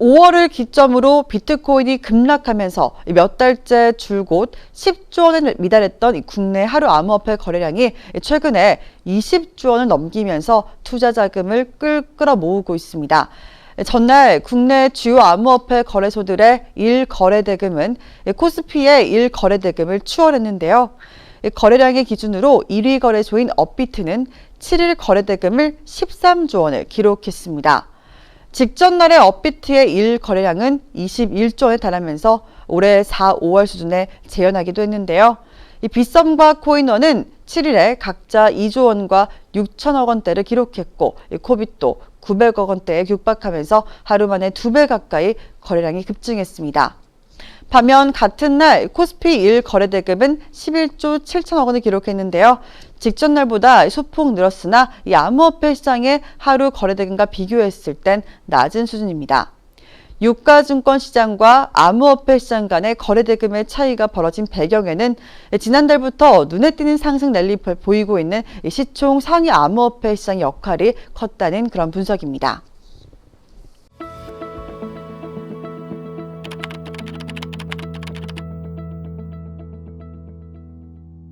5월을 기점으로 비트코인이 급락하면서 몇 달째 줄곧 10조 원을 미달했던 이 국내 하루 암호화폐 거래량이 최근에 20조 원을 넘기면서 투자 자금을 끌 끌어 모으고 있습니다. 전날 국내 주요 암호화폐 거래소들의 일 거래 대금은 코스피의 일 거래 대금을 추월했는데요. 거래량의 기준으로 1위 거래소인 업비트는 7일 거래 대금을 13조 원을 기록했습니다. 직전 날의 업비트의 일 거래량은 21조 원에 달하면서 올해 4, 5월 수준에 재현하기도 했는데요. 이 빗썸과 코인원은 7일에 각자 2조 원과 6천억 원대를 기록했고 이 코빗도 900억 원대에 육박하면서 하루 만에 두 배 가까이 거래량이 급증했습니다. 반면 같은 날 코스피 1 거래 대금은 11조 7천억 원을 기록했는데요. 직전 날보다 소폭 늘었으나 이 암호화폐 시장의 하루 거래 대금과 비교했을 땐 낮은 수준입니다. 유가증권 시장과 암호화폐 시장 간의 거래 대금의 차이가 벌어진 배경에는 지난달부터 눈에 띄는 상승 랠리 보이고 있는 이 시총 상위 암호화폐 시장의 역할이 컸다는 그런 분석입니다.